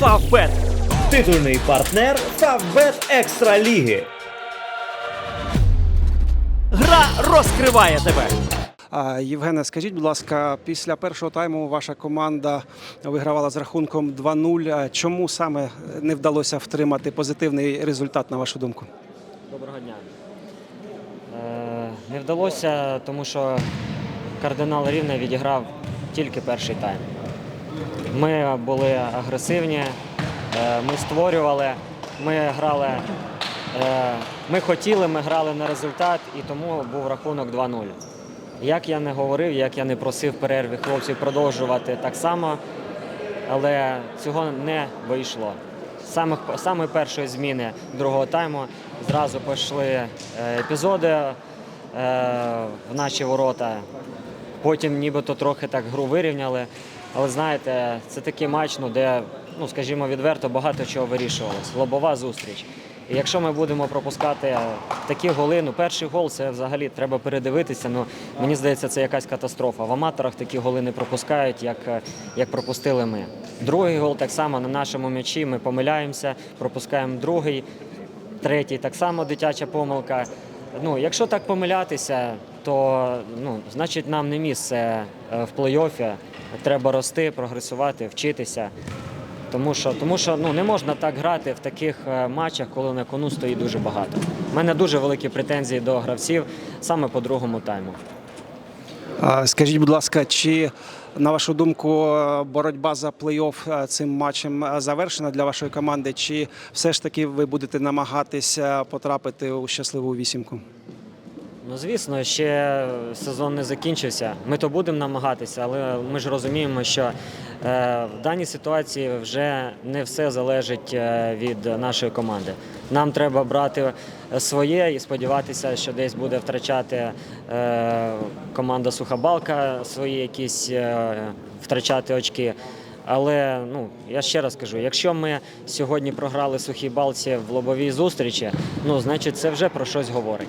Фавбет. Титульний партнер Фавбет Екстра Ліги. Гра розкриває тебе. Євгене, скажіть, будь ласка, після першого тайму ваша команда вигравала з рахунком 2-0. Чому саме не вдалося втримати позитивний результат, на вашу думку? Доброго дня. Е, не вдалося, тому що кардинал Рівне відіграв тільки перший тайм. Ми були агресивні, е, ми створювали, ми грали, е, ми хотіли, ми грали на результат, і тому був рахунок 2-0. Як я не говорив, як я не просив перерві хлопців продовжувати так само, але цього не вийшло. З самих саме першої зміни другого тайму зразу пішли е, епізоди в наші ворота. Потім нібито трохи так гру вирівняли. Але знаєте, це такий матч, ну, де, ну, скажімо, відверто багато чого вирішувалось. Лобова зустріч. І якщо ми будемо пропускати такі голи, ну перший гол це взагалі треба передивитися. Ну мені здається, це якась катастрофа. В аматорах такі голи не пропускають, як, як пропустили ми. Другий гол так само на нашому м'ячі. Ми помиляємося, пропускаємо другий, третій так само дитяча помилка. Ну, якщо так помилятися, то ну, значить нам не місце е, в плей-офі. Треба рости, прогресувати, вчитися. Тому що, тому що ну, не можна так грати в таких е, матчах, коли на кону стоїть дуже багато. У мене дуже великі претензії до гравців саме по другому тайму. Скажіть, будь ласка, чи на вашу думку боротьба за плей-офф е, цим матчем е, завершена для вашої команди? Чи все ж таки ви будете намагатися потрапити у щасливу вісімку? Ну, звісно, ще сезон не закінчився. Ми то будемо намагатися, але ми ж розуміємо, що е, в даній ситуації вже не все залежить е, від нашої команди. Нам треба брати своє і сподіватися, що десь буде втрачати е, команда Сухабалка свої якісь втрачати очки. Але ну я ще раз кажу: якщо ми сьогодні програли сухій балці в лобовій зустрічі, ну значить це вже про щось говорить.